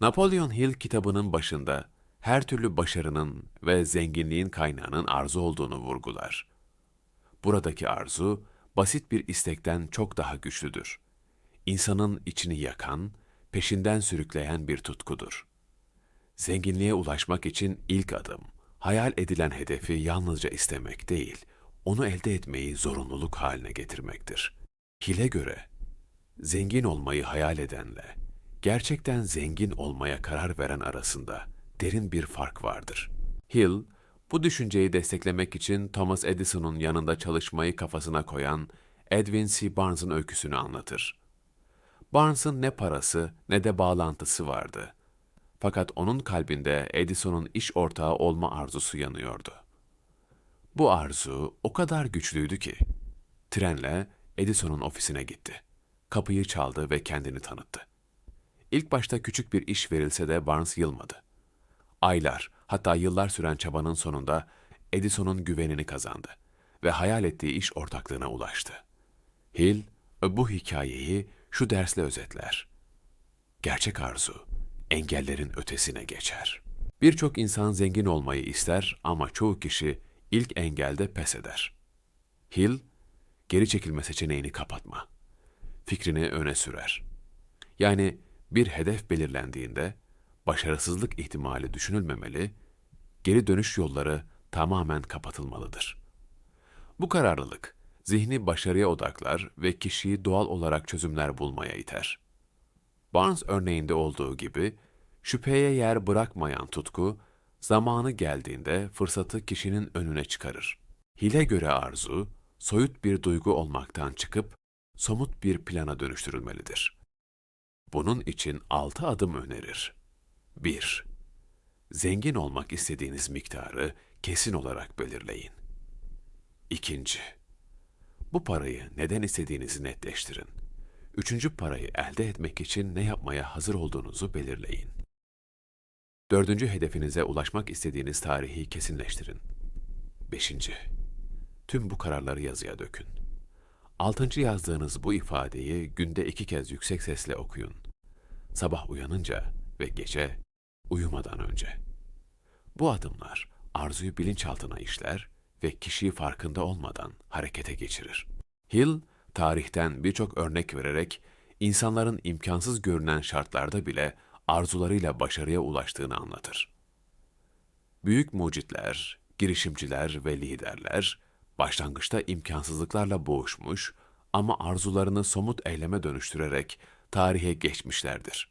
Napoleon Hill kitabının başında her türlü başarının ve zenginliğin kaynağının arzu olduğunu vurgular. Buradaki arzu basit bir istekten çok daha güçlüdür. İnsanın içini yakan, peşinden sürükleyen bir tutkudur. Zenginliğe ulaşmak için ilk adım, hayal edilen hedefi yalnızca istemek değil, onu elde etmeyi zorunluluk haline getirmektir. Hill'e göre, zengin olmayı hayal edenle, gerçekten zengin olmaya karar veren arasında derin bir fark vardır. Hill, bu düşünceyi desteklemek için Thomas Edison'un yanında çalışmayı kafasına koyan Edwin C. Barnes'ın öyküsünü anlatır. Barnes'ın ne parası ne de bağlantısı vardı. Fakat onun kalbinde Edison'un iş ortağı olma arzusu yanıyordu. Bu arzu o kadar güçlüydü ki, trenle Edison'un ofisine gitti. Kapıyı çaldı ve kendini tanıttı. İlk başta küçük bir iş verilse de Barnes yılmadı. Aylar, hatta yıllar süren çabanın sonunda Edison'un güvenini kazandı ve hayal ettiği iş ortaklığına ulaştı. Hill, bu hikayeyi şu dersle özetler. Gerçek arzu, engellerin ötesine geçer. Birçok insan zengin olmayı ister ama çoğu kişi ilk engelde pes eder. Hill, geri çekilme seçeneğini kapatma. Fikrini öne sürer. Yani bir hedef belirlendiğinde başarısızlık ihtimali düşünülmemeli, geri dönüş yolları tamamen kapatılmalıdır. Bu kararlılık, zihni başarıya odaklar ve kişiyi doğal olarak çözümler bulmaya iter. Barnes örneğinde olduğu gibi, şüpheye yer bırakmayan tutku, zamanı geldiğinde fırsatı kişinin önüne çıkarır. Hile göre arzu, soyut bir duygu olmaktan çıkıp, somut bir plana dönüştürülmelidir. Bunun için altı adım önerir. 1. Zengin olmak istediğiniz miktarı kesin olarak belirleyin. İkinci, bu parayı neden istediğinizi netleştirin. Üçüncü parayı elde etmek için ne yapmaya hazır olduğunuzu belirleyin. Dördüncü hedefinize ulaşmak istediğiniz tarihi kesinleştirin. Beşinci, tüm bu kararları yazıya dökün. Altıncı yazdığınız bu ifadeyi günde iki kez yüksek sesle okuyun. Sabah uyanınca ve gece uyumadan önce. Bu adımlar arzuyu bilinçaltına işler ve kişiyi farkında olmadan harekete geçirir. Hill, tarihten birçok örnek vererek insanların imkansız görünen şartlarda bile arzularıyla başarıya ulaştığını anlatır. Büyük mucitler, girişimciler ve liderler başlangıçta imkansızlıklarla boğuşmuş ama arzularını somut eyleme dönüştürerek tarihe geçmişlerdir.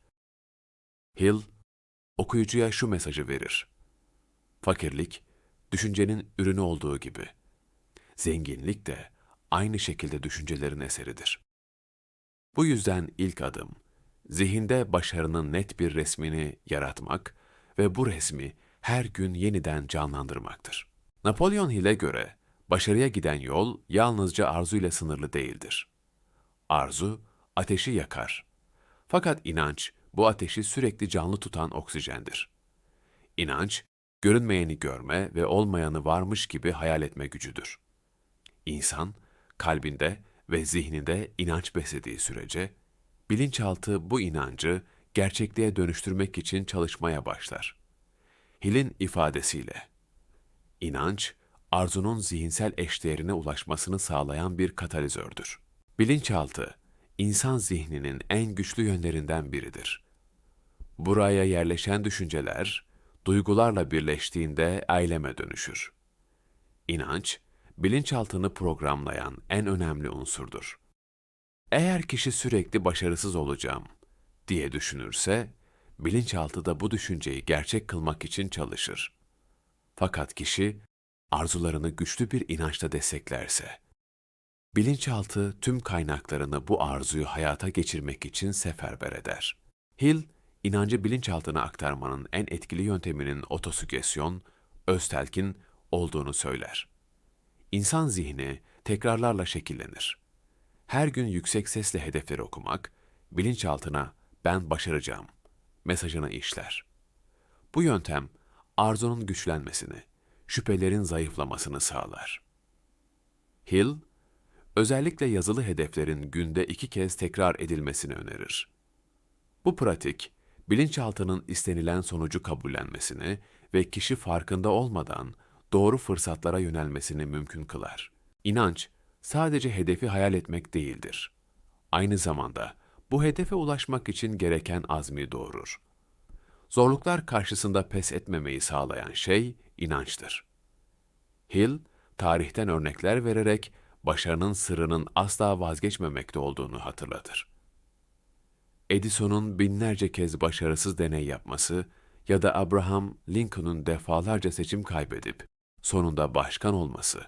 Hill, okuyucuya şu mesajı verir. Fakirlik, düşüncenin ürünü olduğu gibi. Zenginlik de aynı şekilde düşüncelerin eseridir. Bu yüzden ilk adım, zihinde başarının net bir resmini yaratmak ve bu resmi her gün yeniden canlandırmaktır. Napolyon Hill'e göre başarıya giden yol yalnızca arzuyla sınırlı değildir. Arzu ateşi yakar. Fakat inanç bu ateşi sürekli canlı tutan oksijendir. İnanç, görünmeyeni görme ve olmayanı varmış gibi hayal etme gücüdür. İnsan, kalbinde ve zihninde inanç beslediği sürece, bilinçaltı bu inancı gerçekliğe dönüştürmek için çalışmaya başlar. Hill'in ifadesiyle, inanç, arzunun zihinsel eşdeğerine ulaşmasını sağlayan bir katalizördür. Bilinçaltı, insan zihninin en güçlü yönlerinden biridir. Buraya yerleşen düşünceler, duygularla birleştiğinde eyleme dönüşür. İnanç, bilinçaltını programlayan en önemli unsurdur. Eğer kişi sürekli başarısız olacağım diye düşünürse, bilinçaltı da bu düşünceyi gerçek kılmak için çalışır. Fakat kişi arzularını güçlü bir inançla desteklerse, bilinçaltı tüm kaynaklarını bu arzuyu hayata geçirmek için seferber eder. Hill, inancı bilinçaltına aktarmanın en etkili yönteminin otosügesyon, öztelkin olduğunu söyler. İnsan zihni tekrarlarla şekillenir. Her gün yüksek sesle hedefleri okumak, bilinçaltına ben başaracağım mesajını işler. Bu yöntem arzunun güçlenmesini, şüphelerin zayıflamasını sağlar. Hill, özellikle yazılı hedeflerin günde iki kez tekrar edilmesini önerir. Bu pratik, bilinçaltının istenilen sonucu kabullenmesini ve kişi farkında olmadan doğru fırsatlara yönelmesini mümkün kılar. İnanç, sadece hedefi hayal etmek değildir. Aynı zamanda bu hedefe ulaşmak için gereken azmi doğurur. Zorluklar karşısında pes etmemeyi sağlayan şey inançtır. Hill, tarihten örnekler vererek başarının sırrının asla vazgeçmemekte olduğunu hatırlatır. Edison'un binlerce kez başarısız deney yapması ya da Abraham Lincoln'un defalarca seçim kaybedip sonunda başkan olması,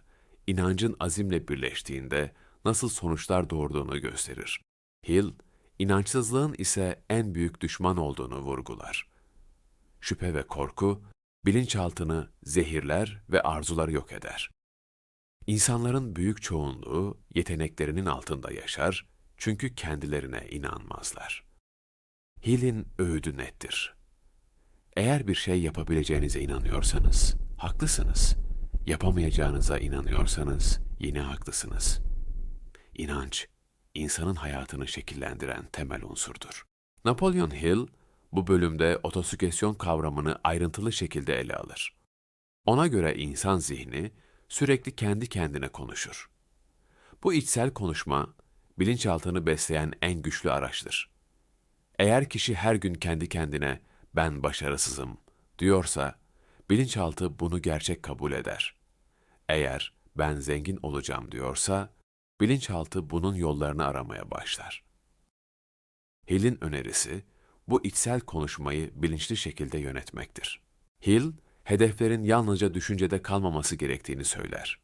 inancın azimle birleştiğinde nasıl sonuçlar doğurduğunu gösterir. Hill, inançsızlığın ise en büyük düşman olduğunu vurgular. Şüphe ve korku, bilinçaltını zehirler ve arzuları yok eder. İnsanların büyük çoğunluğu yeteneklerinin altında yaşar çünkü kendilerine inanmazlar. Hill'in öğüdü nettir. Eğer bir şey yapabileceğinize inanıyorsanız, haklısınız. Yapamayacağınıza inanıyorsanız, yine haklısınız. İnanç, insanın hayatını şekillendiren temel unsurdur. Napolyon Hill, bu bölümde otosügesyon kavramını ayrıntılı şekilde ele alır. Ona göre insan zihni sürekli kendi kendine konuşur. Bu içsel konuşma, bilinçaltını besleyen en güçlü araçtır. Eğer kişi her gün kendi kendine ben başarısızım diyorsa, bilinçaltı bunu gerçek kabul eder. Eğer ben zengin olacağım diyorsa, bilinçaltı bunun yollarını aramaya başlar. Hill'in önerisi, bu içsel konuşmayı bilinçli şekilde yönetmektir. Hill, hedeflerin yalnızca düşüncede kalmaması gerektiğini söyler.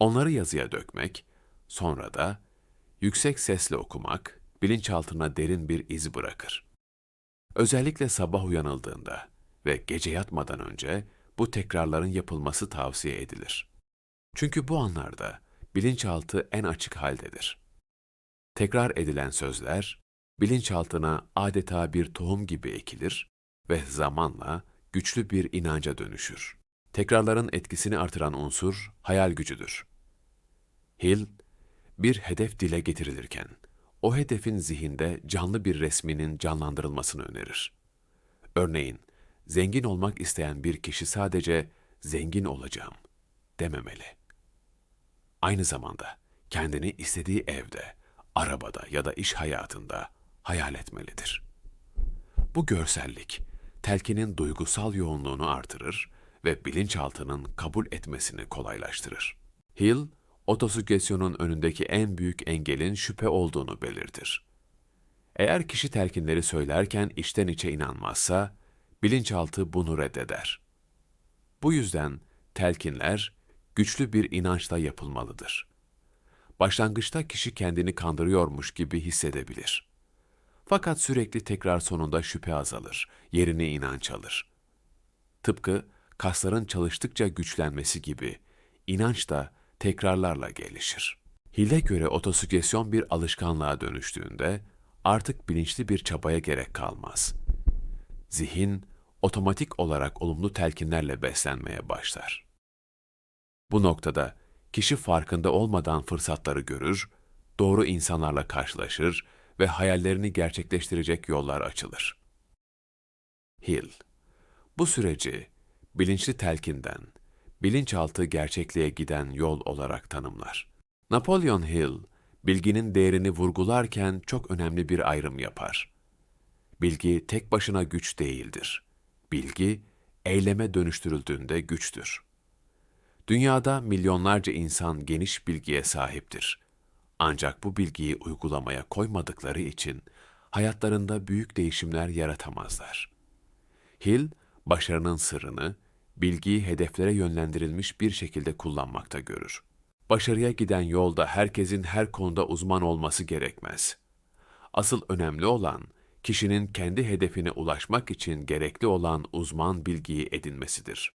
Onları yazıya dökmek, sonra da yüksek sesle okumak, bilinçaltına derin bir iz bırakır. Özellikle sabah uyanıldığında ve gece yatmadan önce bu tekrarların yapılması tavsiye edilir. Çünkü bu anlarda bilinçaltı en açık haldedir. Tekrar edilen sözler, bilinçaltına adeta bir tohum gibi ekilir ve zamanla güçlü bir inanca dönüşür. Tekrarların etkisini artıran unsur hayal gücüdür. Hill, bir hedef dile getirilirken, o hedefin zihinde canlı bir resminin canlandırılmasını önerir. Örneğin, zengin olmak isteyen bir kişi sadece zengin olacağım dememeli. Aynı zamanda kendini istediği evde, arabada ya da iş hayatında hayal etmelidir. Bu görsellik, telkinin duygusal yoğunluğunu artırır ve bilinçaltının kabul etmesini kolaylaştırır. Hill, otosügesyonun önündeki en büyük engelin şüphe olduğunu belirtir. Eğer kişi telkinleri söylerken içten içe inanmazsa, bilinçaltı bunu reddeder. Bu yüzden telkinler güçlü bir inançla yapılmalıdır. Başlangıçta kişi kendini kandırıyormuş gibi hissedebilir. Fakat sürekli tekrar sonunda şüphe azalır, yerini inanç alır. Tıpkı kasların çalıştıkça güçlenmesi gibi, inanç da tekrarlarla gelişir. Hile göre otosügesyon bir alışkanlığa dönüştüğünde artık bilinçli bir çabaya gerek kalmaz. Zihin otomatik olarak olumlu telkinlerle beslenmeye başlar. Bu noktada kişi farkında olmadan fırsatları görür, doğru insanlarla karşılaşır ve hayallerini gerçekleştirecek yollar açılır. Hill, bu süreci bilinçli telkinden, bilinçaltı gerçekliğe giden yol olarak tanımlar. Napolyon Hill, bilginin değerini vurgularken çok önemli bir ayrım yapar. Bilgi tek başına güç değildir. Bilgi, eyleme dönüştürüldüğünde güçtür. Dünyada milyonlarca insan geniş bilgiye sahiptir. Ancak bu bilgiyi uygulamaya koymadıkları için hayatlarında büyük değişimler yaratamazlar. Hill, başarının sırrını, bilgiyi hedeflere yönlendirilmiş bir şekilde kullanmakta görür. Başarıya giden yolda herkesin her konuda uzman olması gerekmez. Asıl önemli olan, kişinin kendi hedefine ulaşmak için gerekli olan uzman bilgiyi edinmesidir.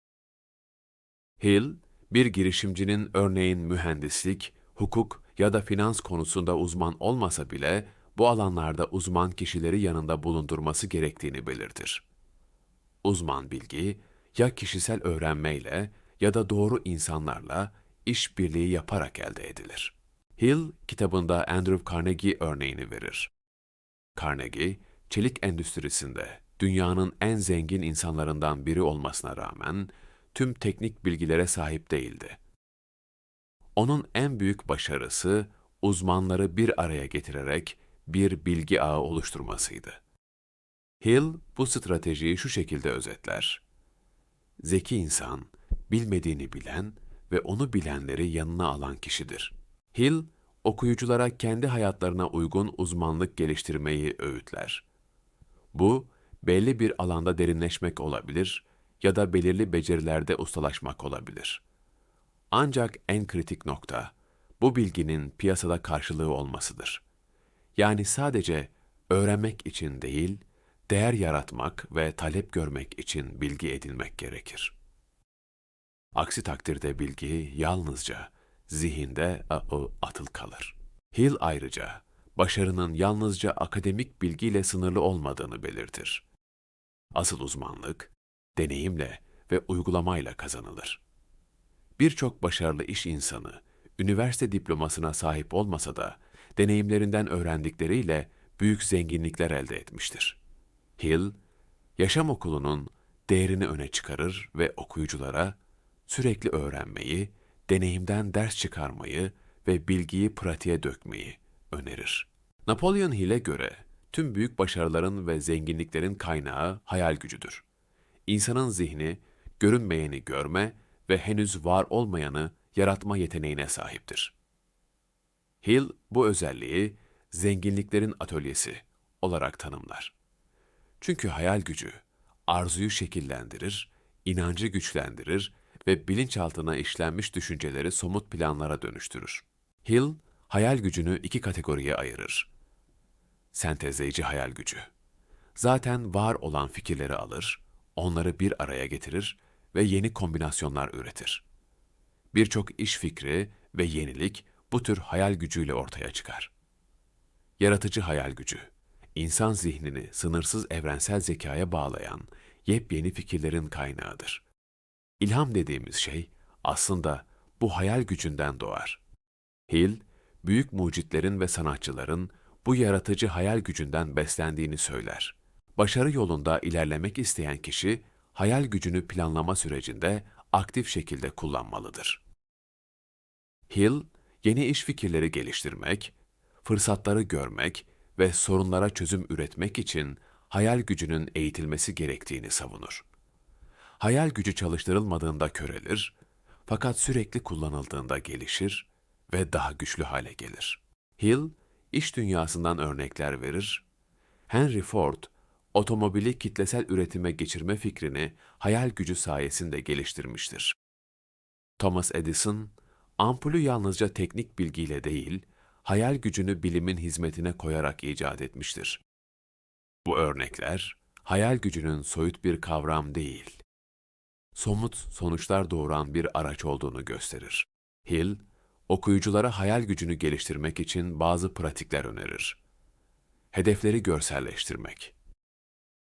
Hill, bir girişimcinin örneğin mühendislik, hukuk ya da finans konusunda uzman olmasa bile bu alanlarda uzman kişileri yanında bulundurması gerektiğini belirtir. Uzman bilgi, ya kişisel öğrenmeyle ya da doğru insanlarla işbirliği yaparak elde edilir. Hill kitabında Andrew Carnegie örneğini verir. Carnegie, çelik endüstrisinde dünyanın en zengin insanlarından biri olmasına rağmen tüm teknik bilgilere sahip değildi. Onun en büyük başarısı uzmanları bir araya getirerek bir bilgi ağı oluşturmasıydı. Hill bu stratejiyi şu şekilde özetler. Zeki insan, bilmediğini bilen ve onu bilenleri yanına alan kişidir. Hill, okuyuculara kendi hayatlarına uygun uzmanlık geliştirmeyi öğütler. Bu, belli bir alanda derinleşmek olabilir ya da belirli becerilerde ustalaşmak olabilir. Ancak en kritik nokta, bu bilginin piyasada karşılığı olmasıdır. Yani sadece öğrenmek için değil, değer yaratmak ve talep görmek için bilgi edinmek gerekir. Aksi takdirde bilgi yalnızca zihinde atıl kalır. Hill ayrıca başarının yalnızca akademik bilgiyle sınırlı olmadığını belirtir. Asıl uzmanlık deneyimle ve uygulamayla kazanılır. Birçok başarılı iş insanı üniversite diplomasına sahip olmasa da deneyimlerinden öğrendikleriyle büyük zenginlikler elde etmiştir. Hill, yaşam okulunun değerini öne çıkarır ve okuyuculara sürekli öğrenmeyi, deneyimden ders çıkarmayı ve bilgiyi pratiğe dökmeyi önerir. Napolyon Hill'e göre tüm büyük başarıların ve zenginliklerin kaynağı hayal gücüdür. İnsanın zihni görünmeyeni görme ve henüz var olmayanı yaratma yeteneğine sahiptir. Hill bu özelliği zenginliklerin atölyesi olarak tanımlar. Çünkü hayal gücü arzuyu şekillendirir, inancı güçlendirir ve bilinçaltına işlenmiş düşünceleri somut planlara dönüştürür. Hill, hayal gücünü iki kategoriye ayırır. Sentezleyici hayal gücü. Zaten var olan fikirleri alır, onları bir araya getirir ve yeni kombinasyonlar üretir. Birçok iş fikri ve yenilik bu tür hayal gücüyle ortaya çıkar. Yaratıcı hayal gücü, insan zihnini sınırsız evrensel zekaya bağlayan yepyeni fikirlerin kaynağıdır. İlham dediğimiz şey aslında bu hayal gücünden doğar. Hill, büyük mucitlerin ve sanatçıların bu yaratıcı hayal gücünden beslendiğini söyler. Başarı yolunda ilerlemek isteyen kişi, hayal gücünü planlama sürecinde aktif şekilde kullanmalıdır. Hill, yeni iş fikirleri geliştirmek, fırsatları görmek ve sorunlara çözüm üretmek için hayal gücünün eğitilmesi gerektiğini savunur. Hayal gücü çalıştırılmadığında körelir, fakat sürekli kullanıldığında gelişir ve daha güçlü hale gelir. Hill, iş dünyasından örnekler verir. Henry Ford, otomobili kitlesel üretime geçirme fikrini hayal gücü sayesinde geliştirmiştir. Thomas Edison, ampulü yalnızca teknik bilgiyle değil, hayal gücünü bilimin hizmetine koyarak icat etmiştir. Bu örnekler, hayal gücünün soyut bir kavram değil, somut sonuçlar doğuran bir araç olduğunu gösterir. Hill, okuyuculara hayal gücünü geliştirmek için bazı pratikler önerir. Hedefleri görselleştirmek,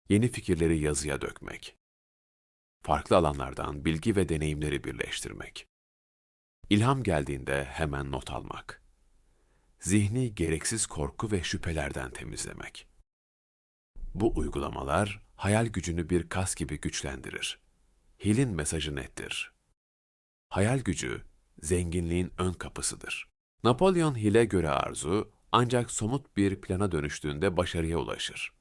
yeni fikirleri yazıya dökmek, farklı alanlardan bilgi ve deneyimleri birleştirmek, ilham geldiğinde hemen not almak, zihni gereksiz korku ve şüphelerden temizlemek. Bu uygulamalar hayal gücünü bir kas gibi güçlendirir. Hill'in mesajı nettir. Hayal gücü, zenginliğin ön kapısıdır. Napolyon Hill'e göre arzu, ancak somut bir plana dönüştüğünde başarıya ulaşır.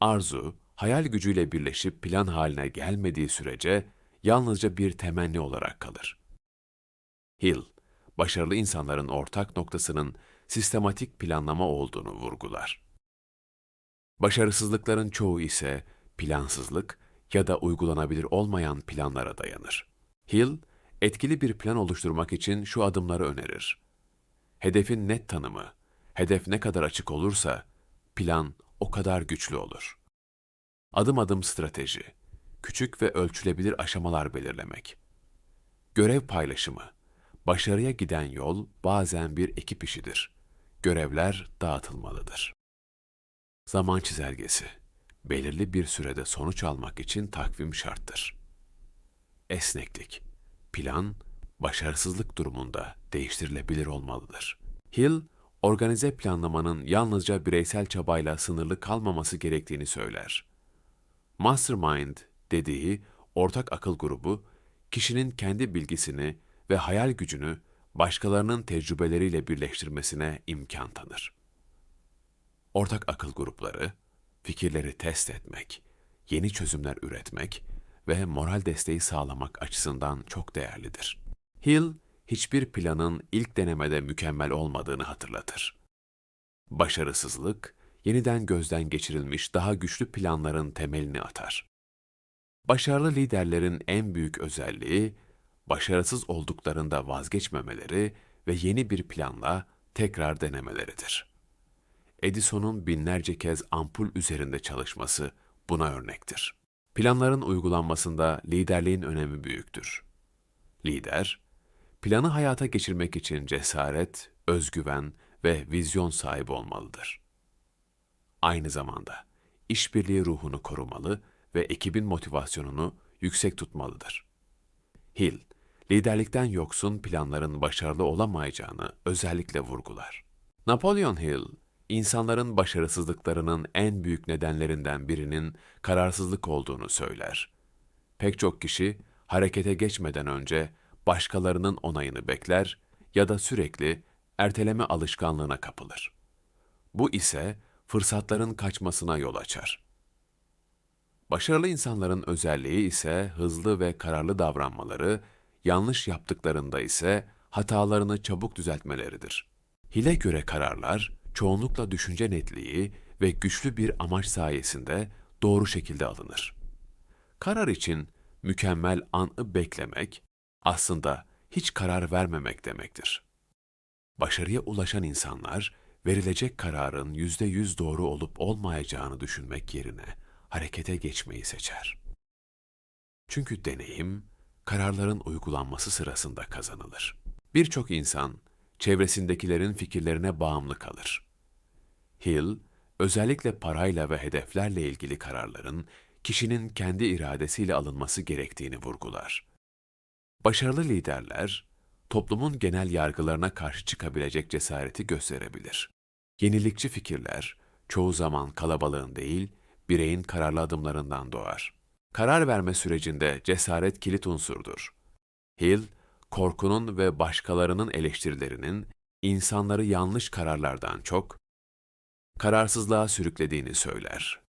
Arzu, hayal gücüyle birleşip plan haline gelmediği sürece yalnızca bir temenni olarak kalır. Hill, başarılı insanların ortak noktasının sistematik planlama olduğunu vurgular. Başarısızlıkların çoğu ise plansızlık ya da uygulanabilir olmayan planlara dayanır. Hill, etkili bir plan oluşturmak için şu adımları önerir. Hedefin net tanımı, hedef ne kadar açık olursa plan o kadar güçlü olur. Adım adım strateji, küçük ve ölçülebilir aşamalar belirlemek. Görev paylaşımı, başarıya giden yol bazen bir ekip işidir. Görevler dağıtılmalıdır. Zaman çizelgesi, belirli bir sürede sonuç almak için takvim şarttır. Esneklik, plan, başarısızlık durumunda değiştirilebilir olmalıdır. Hill, organize planlamanın yalnızca bireysel çabayla sınırlı kalmaması gerektiğini söyler. Mastermind dediği ortak akıl grubu, kişinin kendi bilgisini ve hayal gücünü başkalarının tecrübeleriyle birleştirmesine imkan tanır. Ortak akıl grupları, fikirleri test etmek, yeni çözümler üretmek ve moral desteği sağlamak açısından çok değerlidir. Hill, hiçbir planın ilk denemede mükemmel olmadığını hatırlatır. Başarısızlık, yeniden gözden geçirilmiş daha güçlü planların temelini atar. Başarılı liderlerin en büyük özelliği, başarısız olduklarında vazgeçmemeleri ve yeni bir planla tekrar denemeleridir. Edison'un binlerce kez ampul üzerinde çalışması buna örnektir. Planların uygulanmasında liderliğin önemi büyüktür. Lider, planı hayata geçirmek için cesaret, özgüven ve vizyon sahibi olmalıdır. Aynı zamanda işbirliği ruhunu korumalı ve ekibin motivasyonunu yüksek tutmalıdır. Hill, liderlikten yoksun planların başarılı olamayacağını özellikle vurgular. Napolyon Hill, insanların başarısızlıklarının en büyük nedenlerinden birinin kararsızlık olduğunu söyler. Pek çok kişi harekete geçmeden önce başkalarının onayını bekler ya da sürekli erteleme alışkanlığına kapılır. Bu ise fırsatların kaçmasına yol açar. Başarılı insanların özelliği ise hızlı ve kararlı davranmaları, yanlış yaptıklarında ise hatalarını çabuk düzeltmeleridir. Hile göre kararlar, çoğunlukla düşünce netliği ve güçlü bir amaç sayesinde doğru şekilde alınır. Karar için mükemmel anı beklemek aslında hiç karar vermemek demektir. Başarıya ulaşan insanlar verilecek kararın yüzde yüz doğru olup olmayacağını düşünmek yerine harekete geçmeyi seçer. Çünkü deneyim kararların uygulanması sırasında kazanılır. Birçok insan çevresindekilerin fikirlerine bağımlı kalır. Hill, özellikle parayla ve hedeflerle ilgili kararların kişinin kendi iradesiyle alınması gerektiğini vurgular. Başarılı liderler, toplumun genel yargılarına karşı çıkabilecek cesareti gösterebilir. Yenilikçi fikirler, çoğu zaman kalabalığın değil, bireyin kararlı adımlarından doğar. Karar verme sürecinde cesaret kilit unsurdur. Hill, korkunun ve başkalarının eleştirilerinin insanları yanlış kararlardan çok, kararsızlığa sürüklediğini söyler.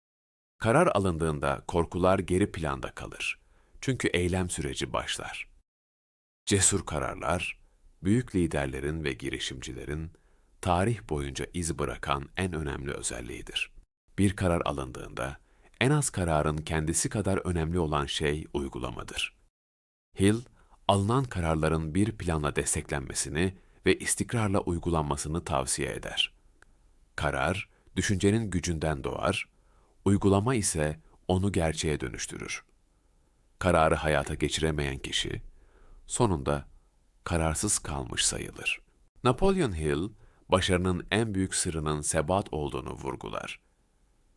Karar alındığında korkular geri planda kalır. Çünkü eylem süreci başlar. Cesur kararlar, büyük liderlerin ve girişimcilerin tarih boyunca iz bırakan en önemli özelliğidir. Bir karar alındığında en az kararın kendisi kadar önemli olan şey uygulamadır. Hill, alınan kararların bir planla desteklenmesini ve istikrarla uygulanmasını tavsiye eder. Karar, düşüncenin gücünden doğar, uygulama ise onu gerçeğe dönüştürür. Kararı hayata geçiremeyen kişi, sonunda kararsız kalmış sayılır. Napolyon Hill, başarının en büyük sırrının sebat olduğunu vurgular.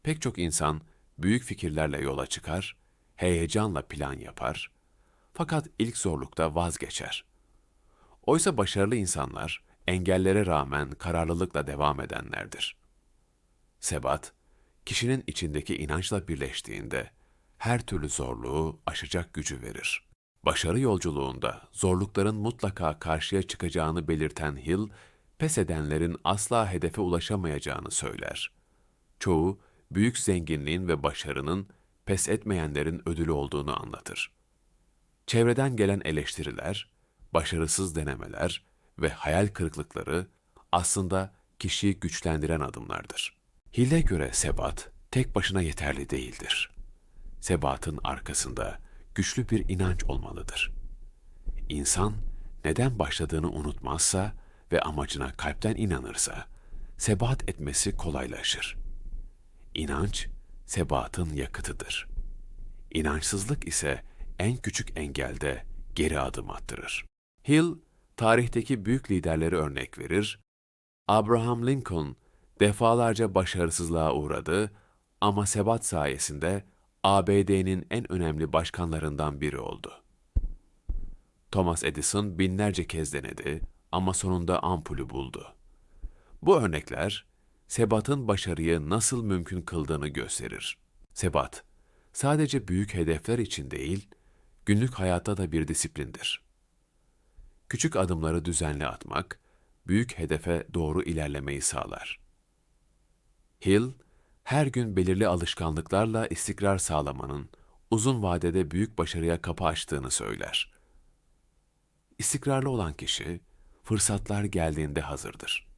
Pek çok insan büyük fikirlerle yola çıkar, heyecanla plan yapar, fakat ilk zorlukta vazgeçer. Oysa başarılı insanlar engellere rağmen kararlılıkla devam edenlerdir. Sebat, kişinin içindeki inançla birleştiğinde her türlü zorluğu aşacak gücü verir. Başarı yolculuğunda zorlukların mutlaka karşıya çıkacağını belirten Hill, pes edenlerin asla hedefe ulaşamayacağını söyler. Çoğu, büyük zenginliğin ve başarının pes etmeyenlerin ödülü olduğunu anlatır. Çevreden gelen eleştiriler, başarısız denemeler ve hayal kırıklıkları aslında kişiyi güçlendiren adımlardır. Hill'e göre sebat tek başına yeterli değildir. Sebatın arkasında güçlü bir inanç olmalıdır. İnsan neden başladığını unutmazsa ve amacına kalpten inanırsa, sebat etmesi kolaylaşır. İnanç, sebatın yakıtıdır. İnançsızlık ise en küçük engelde geri adım attırır. Hill, tarihteki büyük liderleri örnek verir. Abraham Lincoln defalarca başarısızlığa uğradı ama sebat sayesinde ABD'nin en önemli başkanlarından biri oldu. Thomas Edison binlerce kez denedi ama sonunda ampulü buldu. Bu örnekler, sebatın başarıyı nasıl mümkün kıldığını gösterir. Sebat, sadece büyük hedefler için değil, günlük hayatta da bir disiplindir. Küçük adımları düzenli atmak, büyük hedefe doğru ilerlemeyi sağlar. Hill, her gün belirli alışkanlıklarla istikrar sağlamanın uzun vadede büyük başarıya kapı açtığını söyler. İstikrarlı olan kişi, fırsatlar geldiğinde hazırdır.